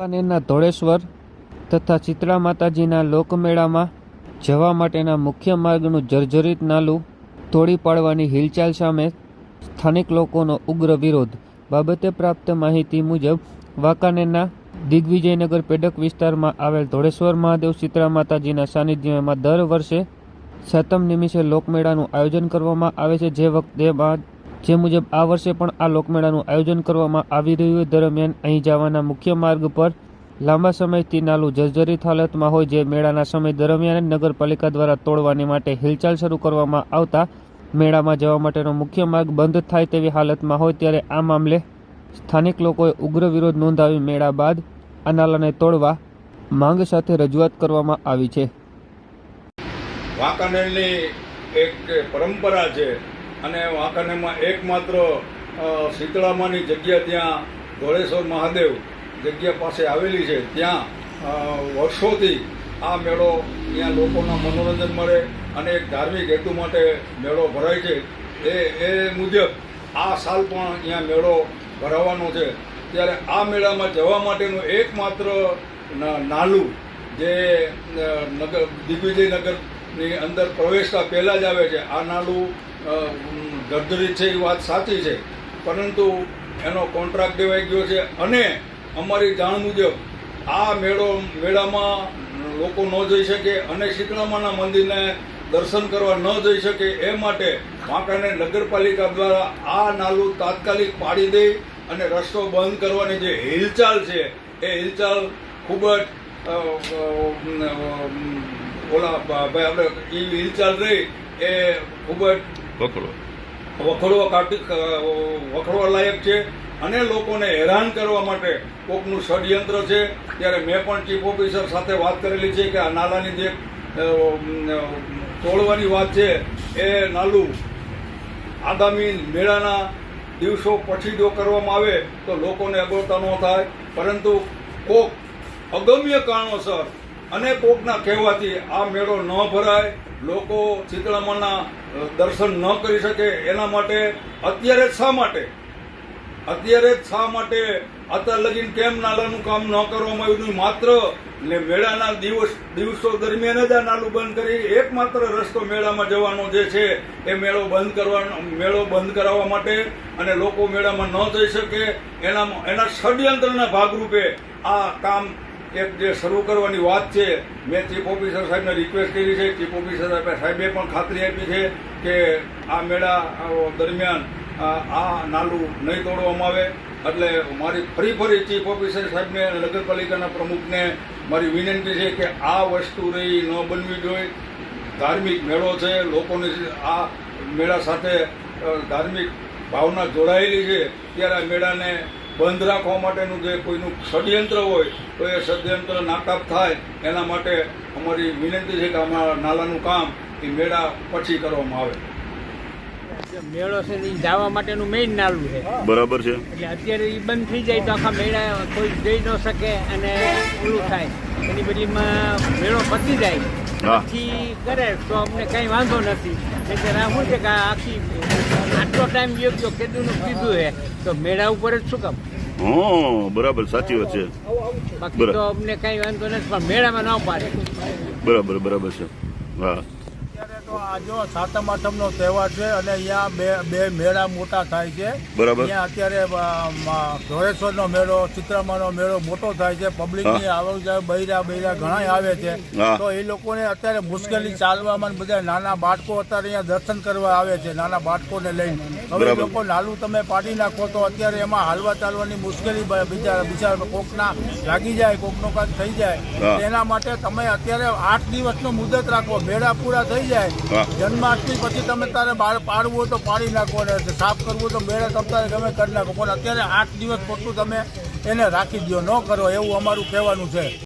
વાંકાનેરના ધોળેશ્વર તથા ચિત્રા માતાજીના લોકમેળામાં જવા માટેના મુખ્ય માર્ગનું જર્જરિત નાલું તોડી પાડવાની હિલચાલ સામે સ્થાનિક લોકોનો ઉગ્ર વિરોધ. બાબતે પ્રાપ્ત માહિતી મુજબ, વાંકાનેરના દિગ્વિજયનગર પેડક વિસ્તારમાં આવેલ ધોળેશ્વર મહાદેવ ચિત્રા માતાજીના સાનિધ્યમાં દર વર્ષે સાતમ નિમિષે લોકમેળાનું આયોજન કરવામાં આવે છે. જે વખતે બાદ જે મુજબ આ વર્ષે પણ આ લોકમેળાનું આયોજન કરવામાં આવી રહ્યું દરમિયાન અહીં જવાના મુખ્ય માર્ગ પર લાંબા સમયથી નાલું જર્જરિત હાલતમાં હોય, જે મેળાના સમય દરમિયાન નગરપાલિકા દ્વારા તોડવાની માટે હિલચાલ શરૂ કરવામાં આવતા મેળામાં જવા માટેનો મુખ્ય માર્ગ બંધ થાય તેવી હાલતમાં હોય, ત્યારે આ મામલે સ્થાનિક લોકોએ ઉગ્ર વિરોધ નોંધાવી મેળા બાદ આ નાલાને તોડવા માંગ સાથે રજૂઆત કરવામાં આવી છે. વાંકાનેરની એક પરંપરા છે અને વાંકાનેરમાં એકમાત્ર શીતળામાની જગ્યા ત્યાં ધોળેશ્વર મહાદેવ જગ્યા પાસે આવેલી છે. ત્યાં વર્ષોથી આ મેળો ત્યાં લોકોના મનોરંજન મળે અને એક ધાર્મિક હેતુ માટે મેળો ભરાય છે. એ એ મુજબ આ સાલ પણ અહીંયા મેળો ભરાવાનો છે. ત્યારે આ મેળામાં જવા માટેનું એકમાત્ર નાલું જે નગર દિગ્વિજયનગરની અંદર પ્રવેશતા પહેલાં જ આવે છે. આ નાલું અ, છે એ વાત સાચી છે. પરંતુ એનો કોન્ટ્રાક્ટ દેવાઈ ગયો છે અને અમારી જાણ મુજબ આ મેળો મેળામાં લોકો ન જઈ શકે અને શીતળામાના મંદિરને દર્શન કરવા ન જઈ શકે એ માટે વાંકાને નગરપાલિકા દ્વારા આ નાલું તાત્કાલિક પાડી દે અને રસ્તો બંધ કરવાની જે હિલચાલ છે એ હિલચાલ ખૂબ જ ઓલા ભાઈ આપણે એ હિલચાલ રહી એ ખૂબ જ વખડો. વખોડવા કાઢી વખોડવા લાયક છે અને લોકોને હેરાન કરવા માટે કોકનું ષડયંત્ર છે. ત્યારે મેં પણ ચીફ ઓફિસર સાથે વાત કરેલી છે કે આ નાલાની જે તોડવાની વાત છે એ નાલું આગામી મેળાના દિવસો પછી જો કરવામાં આવે તો લોકોને અગવડતા ન થાય. પરંતુ કોક અગમ્ય કારણોસર અને કોકના કહેવાથી આ મેળો ન ભરાય, લોકો શીતળામાના દર્શન ન કરી શકે એના માટે અત્યારે શા માટે? અત્યારે જ શા માટે અત્યાર લગીન કેમ નાલાનું કામ ન કરવામાં આવ્યું માત્ર ને મેળાના દિવસ, દિવસો દરમિયાન જ આ નાલું બંધ કરી, એકમાત્ર રસ્તો મેળામાં જવાનો જે છે, એ મેળો બંધ કરવાનો મેળો બંધ કરાવવા માટે અને લોકો મેળામાં ન જઈ શકે. એના એના ષડયંત્રના ભાગરૂપે આ કામ એક જે શરૂ કરવાની વાત છે, મેં ચીફ ઓફિસર સાહેબને રિક્વેસ્ટ કરી છે. ચીફ ઓફિસર સાહેબે પણ ખાતરી આપી છે કે આ મેળા દરમિયાન, આ નાલું નહીં તોડવામાં આવે. એટલે મારી ફરી ફરી ચીફ ઓફિસર સાહેબને નગરપાલિકાના પ્રમુખને મારી વિનંતી છે કે આ વસ્તુ રહી ન બનવી જોઈએ. ધાર્મિક મેળો છે, લોકોની આ મેળા સાથે ધાર્મિક ભાવના જોડાયેલી છે. ત્યારે આ મેળાને બંધ રાખવા માટેનું જે કોઈનું ષડયંત્ર હોય તો એ ષડયંત્ર નાકાબ થાય એના માટે અમારી વિનંતી છે કે અમારા નાલાનું કામ એ મેળા પછી કરવામાં આવે. મેળો છે એ જવા માટેનું મેઇન નાલું છે. બરાબર છે. એટલે અત્યારે એ બંધ થઈ જાય તો આખા મેળા કોઈ જઈ ન શકે અને ઓલું થાય. એની બદલીમાં મેળો પતી જાય. પછી કરે તો અમને કઈ વાંધો નથી. એટલે શું છે કે આખી ટાઈમ ગયો ગયો કેદુનું કીધું છે તો મેળા ઉપર જ શું કામ? હં બરાબર સાચી વાત છે. બાકી. તો અમને કઈ વાંધો નથી પણ મેળામાં ન પાડે. બરાબર બરાબર છે. હા. આ જો સાતમ આઠમનો તહેવાર છે અને અહીંયા બે બે મેળા મોટા થાય છે. બરાબર. અહીંયા અત્યારે ધોરેશ્વર નો મેળો મેળો ચિત્રામાનો મેળો મોટો થાય છે. પબ્લિકની ની આવક જાય બૈરા બૈરા ઘણા આવે છે. તો એ લોકોને અત્યારે મુશ્કેલી ચાલવામાં બધા નાના બાળકો અત્યારે અહીંયા દર્શન કરવા આવે છે નાના બાળકોને લઈને. હવે લોકો નાલું તમે પાડી નાખો તો અત્યારે એમાં હાલવા ચાલવાની મુશ્કેલી બિચારા બીજા બીજા કોકના લાગી જાય કોકનો કાંઈક થઈ જાય. એના માટે તમે અત્યારે આઠ દિવસનો મુદત રાખો. મેળા પૂરા થઈ જાય. જન્માષ્ટમી પછી તમે તારે બાર પાડવું હોય તો પાડી નાખો અને સાફ કરવું તો મેળે તમે તારે ગમે કરી નાખો. પણ અત્યારે આઠ દિવસ પૂરતું તમે એને રાખી દો ન કરો, એવું અમારું કહેવાનું છે.